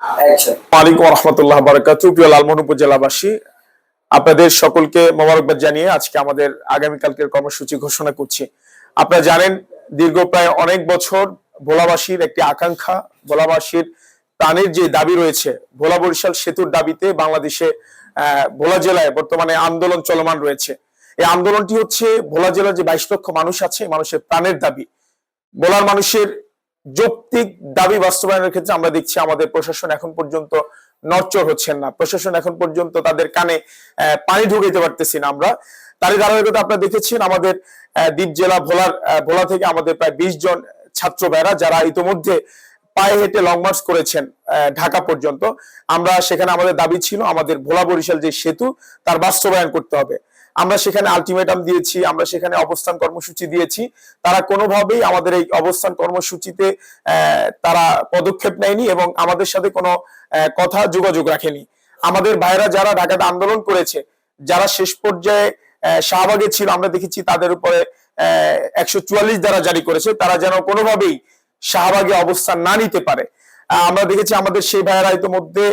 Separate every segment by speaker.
Speaker 1: Action
Speaker 2: আলাইকুম রহমতুল্লাহ বারাকাতু। প্রিয় উপজেলাবাসী, আপনাদের সকলকে মোবারকবাদ জানিয়ে আজকে আমাদের আগামীকালকের কর্মসূচি ঘোষণা করছি। আপনারা জানেন, দীর্ঘ প্রায় অনেক বছর ভোলাবাসীর একটি আকাঙ্ক্ষা, ভোলাবাসীর প্রাণের যে দাবি রয়েছে, ভোলা বরিশাল সেতুর দাবিতে বাংলাদেশে ভোলা জেলায় বর্তমানে আন্দোলন চলমান রয়েছে। এই আন্দোলনটি হচ্ছে ভোলা জেলার যে বাইশ লক্ষ মানুষ আছে, মানুষের প্রাণের দাবি। ভোলার মানুষের যৌক্তিক দাবি বাস্তবায়নের ক্ষেত্রে আমরা দেখছি আমাদের প্রশাসন এখন পর্যন্ত নড়চড় হচ্ছেন না। প্রশাসন এখন পর্যন্ত তাদের কানে পানি ঢুকাইতে পারতেছি না আমরা। তারই ধারাবাহিকতা আপনারা দেখেছেন, আমাদের দ্বীপ জেলা ভোলার ভোলা থেকে আমাদের প্রায় বিশ জন ছাত্র ভাইরা যারা ইতোমধ্যে পায়ে হেঁটে লং মার্চ করেছেন ঢাকা পর্যন্ত। আমরা সেখানে আমাদের দাবি ছিল আমাদের ভোলা বরিশাল যে সেতু, তার বাস্তবায়ন করতে হবে। আমরা সেখানে আলটিমেটাম দিয়েছি, আমরা সেখানে অবস্থান কর্মসূচি দিয়েছি। তারা কোনোভাবেই আমাদের এই অবস্থান কর্মসূচিতে তারা পদক্ষেপ নেয়নি এবং আমাদের সাথে কোনো কথা যোগাযোগ রাখেনি। আমাদের ভাইরা যারা ঢাকাতে আন্দোলন করেছে, যারা শেষ পর্যায়ে শাহবাগে ছিল, আমরা দেখেছি তাদের উপরে একশো চুয়াল্লিশ দ্বারা জারি করেছে। তারা যেন কোনোভাবেই শাহবাগে অবস্থান না নিতে পারে। আমরা দেখেছি আমাদের সেই ভাইয়েরা ইতিমধ্যে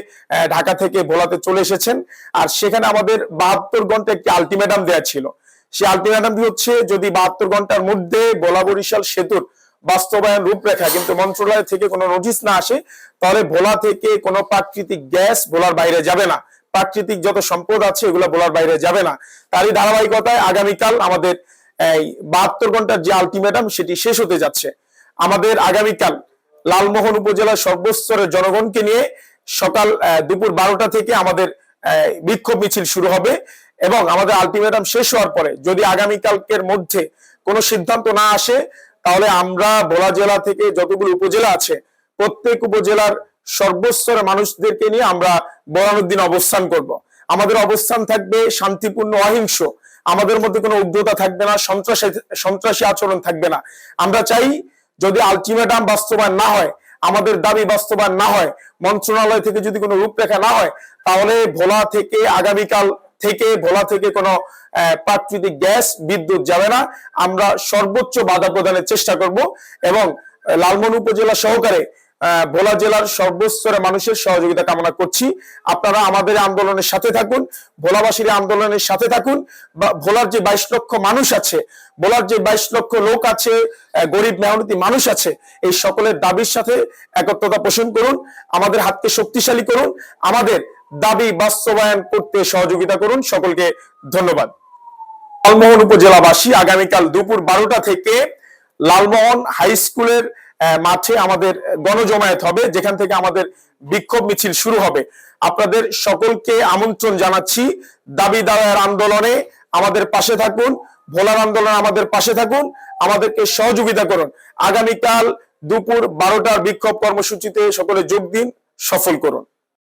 Speaker 2: ঢাকা থেকে ভোলাতে চলে এসেছেন। আর সেখানে আমাদের বাহাত্তর ঘণ্টা একটি আলটিমেটাম দেওয়া ছিল। সেই আলটিমেটামটি হচ্ছে, যদি বাহাত্তর ঘণ্টার মধ্যে ভোলা বরিশাল সেতুর বাস্তবায়ন রূপরেখা কিন্তু মন্ত্রণালয় থেকে কোনো নোটিশ না আসে, তাহলে ভোলা থেকে কোনো প্রাকৃতিক গ্যাস ভোলার বাইরে যাবে না। প্রাকৃতিক যত সম্পদ আছে, এগুলো ভোলার বাইরে যাবে না। তারই ধারাবাহিকতায় আগামীকাল আমাদের এই বাহাত্তর ঘণ্টার যে আলটিমেটাম সেটি শেষ হতে যাচ্ছে। আমাদের আগামীকাল লালমোহন উপজেলার সর্বস্তরের জনগণকে নিয়ে সকাল দুপুর বারোটা থেকে আমাদের বিক্ষোভ মিছিল শুরু হবে এবং আমাদের আলটিমেটাম শেষ হওয়ার পরে যদি আগামীকালকের মধ্যে কোনো সিদ্ধান্ত না আসে, তাহলে আমরা ভোলা জেলা থেকে যতগুলো উপজেলা আছে, প্রত্যেক উপজেলার সর্বস্তরের মানুষদেরকে নিয়ে আমরা বরানুদ্দিন অবস্থান করব। আমাদের অবস্থান থাকবে শান্তিপূর্ণ অহিংস আমাদের মধ্যে কোনো উগ্রতা থাকবে না, সন্ত্রাসী সন্ত্রাসী আচরণ থাকবে না আমরা চাই যদি আলটিমেটাম বাস্তবায়ন না হয়, আমাদের দাবি বাস্তবায়ন না হয়, মন্ত্রণালয় থেকে যদি কোনো রূপরেখা না হয়, তাহলে ভোলা থেকে আগামীকাল থেকে ভোলা থেকে কোনো প্রাকৃতিক গ্যাস, বিদ্যুৎ যাবে না। আমরা সর্বোচ্চ বাধা প্রদানের চেষ্টা করব এবং লালমন উপজেলা সহকারে ভোলা জেলার সর্বস্তরের মানুষের সহযোগিতা কামনা করছি। আপনারা আমাদের আন্দোলনের সাথে থাকুন, ভোলাবাসীর আন্দোলনের সাথে থাকুন। ভোলার যে বাইশ লক্ষ মানুষ আছে, ভোলার যে বাইশ লক্ষ লোক আছে গরিব মেহনতি মানুষ আছে, এই সকলের দাবির সাথে একত্রতা পোষণ করুন, আমাদের হাতকে শক্তিশালী করুন, আমাদের দাবি বাস্তবায়ন করতে সহযোগিতা করুন। সকলকে ধন্যবাদ। লালমোহন উপজেলাবাসী, আগামীকাল দুপুর বারোটা থেকে লালমোহন হাই স্কুলের মাঠে আমাদের গণজমায়েত হবে, যেখান থেকে আমাদের বিক্ষোভ মিছিল শুরু হবে। আপনাদের সকলকে আমন্ত্রণ জানাচ্ছি। দাবি দাওয়ার আন্দোলনে আমাদের পাশে থাকুন, ভোলার আন্দোলন আমাদের পাশে থাকুন, আমাদেরকে সহযোগিতা করুন। আগামীকাল দুপুর বারোটার বিক্ষোভ কর্মসূচিতে সকলে যোগ দিন, সফল করুন।